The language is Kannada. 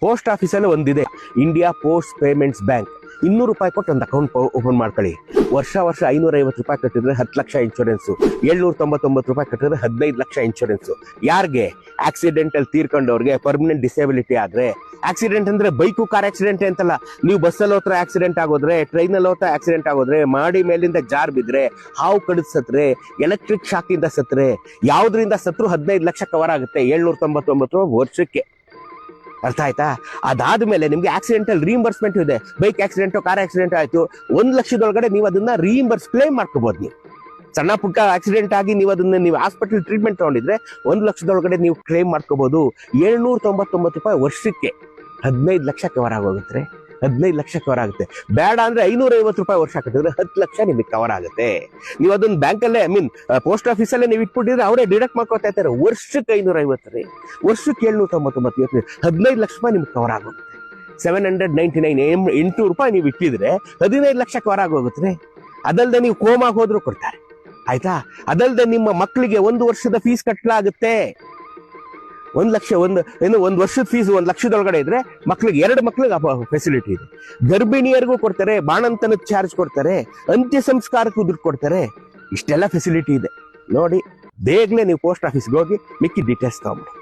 ಪೋಸ್ಟ್ ಆಫೀಸಲ್ಲಿ ಒಂದಿದೆ, ಇಂಡಿಯಾ ಪೋಸ್ಟ್ ಪೇಮೆಂಟ್ಸ್ ಬ್ಯಾಂಕ್. ಇನ್ನೂರು ರೂಪಾಯಿ ಕೊಟ್ಟು ಒಂದು ಅಕೌಂಟ್ ಓಪನ್ ಮಾಡ್ಕೊಳ್ಳಿ. ವರ್ಷ ವರ್ಷ ಐನೂರ ಐವತ್ತು ರೂಪಾಯಿ ಕಟ್ಟಿದ್ರೆ ಹತ್ತು ಲಕ್ಷ ಇನ್ಶೂರೆನ್ಸ್. ಏಳ್ನೂರ ತೊಂಬತ್ತೊಂಬತ್ತು ರೂಪಾಯಿ ಕಟ್ಟಿದ್ರೆ ಹದಿನೈದು ಲಕ್ಷ ಇನ್ಶೂರೆನ್ಸ್. ಯಾರಿಗೆ? ಆಕ್ಸಿಡೆಂಟಲ್ ತೀರ್ಕೊಂಡವ್ರಿಗೆ ಪರ್ಮನೆಂಟ್ ಡಿಸೇಬಿಲಿಟಿ ಆದ್ರೆ. ಆಕ್ಸಿಡೆಂಟ್ ಅಂದ್ರೆ ಬೈಕು, ಕಾರ್ ಆಕ್ಸಿಡೆಂಟ್ ಅಂತಲ್ಲ. ನೀವು ಬಸ್ಸಲ್ಲಿ ಹೋತ್ರ ಆಕ್ಸಿಡೆಂಟ್ ಆಗೋದ್ರೆ ಟ್ರೈನಲ್ಲಿ ಹೋತ್ರ ಆಕ್ಸಿಡೆಂಟ್ ಆಗೋದ್ರೆ, ಮಾಡಿ ಮೇಲಿಂದ ಜಾರ್ ಬಿದ್ರೆ, ಹಾವು ಕಡಿದ್ ಸತ್ರೆ ಎಲೆಕ್ಟ್ರಿಕ್ ಶಾಕಿಂದ ಸತ್ರೆ, ಯಾವ್ದ್ರಿಂದ ಸತ್ರು ಹದಿನೈದು ಲಕ್ಷ ಕವರ್ ಆಗುತ್ತೆ? ಏಳ್ನೂರ ತೊಂಬತ್ತೊಂಬತ್ತು ವರ್ಷಕ್ಕೆ. ಅರ್ಥ ಆಯ್ತಾ? ಅದಾದ ಮೇಲೆ ನಿಮ್ಗೆ ಆಕ್ಸಿಡೆಂಟಲ್ ರೀಇಂಬರ್ಸ್ಮೆಂಟ್ ಇದೆ. ಬೈಕ್ ಆಕ್ಸಿಡೆಂಟ್ ಕಾರ್ ಆಕ್ಸಿಡೆಂಟ್ ಆಯಿತು. ಒಂದು ಲಕ್ಷದೊಳಗಡೆ ನೀವು ಅದನ್ನ ರೀಇಂಬರ್ಸ್ ಕ್ಲೇಮ್ ಮಾಡ್ಕೋಬೋದು ನೀವು. ಸಣ್ಣ ಪುಟ್ಟ ಆಕ್ಸಿಡೆಂಟ್ ಆಗಿ ನೀವು ಅದನ್ನ ನೀವು ಹಾಸ್ಪಿಟಲ್ ಟ್ರೀಟ್ಮೆಂಟ್ ತಗೊಂಡಿದ್ರೆ ಒಂದು ಲಕ್ಷದೊಳಗಡೆ ನೀವು ಕ್ಲೇಮ್ ಮಾಡ್ಕೋಬಹುದು ಏಳ್ನೂರ ತೊಂಬತ್ತೊಂಬತ್ತು ರೂಪಾಯಿ ವರ್ಷಕ್ಕೆ ಹದಿನೈದು ಲಕ್ಷ ಕವರ್ ಆಗೋಗುತ್ತೆ ಹದಿನೈದು ಲಕ್ಷ ಕವರ್ ಆಗುತ್ತೆ ಬೇಡ ಅಂದ್ರೆ ಐನೂರ ಐವತ್ತು ರೂಪಾಯಿ ವರ್ಷ ಕಟ್ಟಿದ್ರೆ ಹತ್ತು ಲಕ್ಷ ನಿಮಗೆ ಕವರ್ ಆಗುತ್ತೆ ನೀವು ಅದನ್ನ ಬ್ಯಾಂಕಲ್ಲೇ ಐ ಮೀನ್ ಪೋಸ್ಟ್ ಆಫೀಸಲ್ಲೇ ನೀವು ಇಟ್ಬಿಟ್ಟಿದ್ರೆ ಅವರೇ ಡಿಡಕ್ಟ್ ಮಾಡ್ಕೊತಾ ಇರ್ತಾರೆ. ವರ್ಷಕ್ಕೆ ಐನೂರ ಐವತ್ತು ರೀ. ವರ್ಷಕ್ಕೆ ಏಳ್ನೂರ ತೊಂಬತ್ತೊಂಬತ್ತು ಇವತ್ತು ಹದಿನೈದು ಲಕ್ಷ ರೂಪಾಯಿ ನಿಮ್ಗೆ ಕವರ್ ಆಗುತ್ತೆ ಸೆವೆನ್ ಹಂಡ್ರೆಡ್ ನೈಂಟಿ ನೈನ್ ಎಂಟು ರೂಪಾಯಿ ನೀವು ಇಟ್ಟಿದ್ರೆ ಹದಿನೈದು ಲಕ್ಷ ಕವರ್ ಆಗೋಗುತ್ತೆ ಅದಲ್ಲದೆ ನೀವು ಕೋಮಾಗ ಹೋದ್ರು ಕೊಡ್ತಾರೆ. ಆಯ್ತಾ? ಅದಲ್ಲದೆ ನಿಮ್ಮ ಮಕ್ಕಳಿಗೆ ಒಂದು ವರ್ಷದ ಫೀಸ್ ಕಟ್ಟಲಾಗುತ್ತೆ ಒಂದ್ ಲಕ್ಷ, ಒಂದು ಏನು ಒಂದು ವರ್ಷದ ಫೀಸ್ ಒಂದು ಲಕ್ಷದೊಳಗಡೆ ಇದ್ರೆ ಮಕ್ಳಿಗೆ, ಎರಡು ಮಕ್ಳಿಗೆ ಫೆಸಿಲಿಟಿ ಇದೆ. ಗರ್ಭಿಣಿಯರಿಗೂ ಕೊಡ್ತಾರೆ ಬಾಣಂತನಕ್ಕೆ ಚಾರ್ಜ್ ಕೊಡ್ತಾರೆ ಅಂತ್ಯ ಸಂಸ್ಕಾರಕ್ಕೂ ದುಡ್ಡು ಕೊಡ್ತಾರೆ, ಇಷ್ಟೆಲ್ಲ ಫೆಸಿಲಿಟಿ ಇದೆ. ನೋಡಿ, ಬೇಗನೆ ನೀವು ಪೋಸ್ಟ್ ಆಫೀಸ್ಗೆ ಹೋಗಿ ಮಿಕ್ಕಿ ಡೀಟೇಲ್ಸ್ ತಗೊಂಬಿಡಿ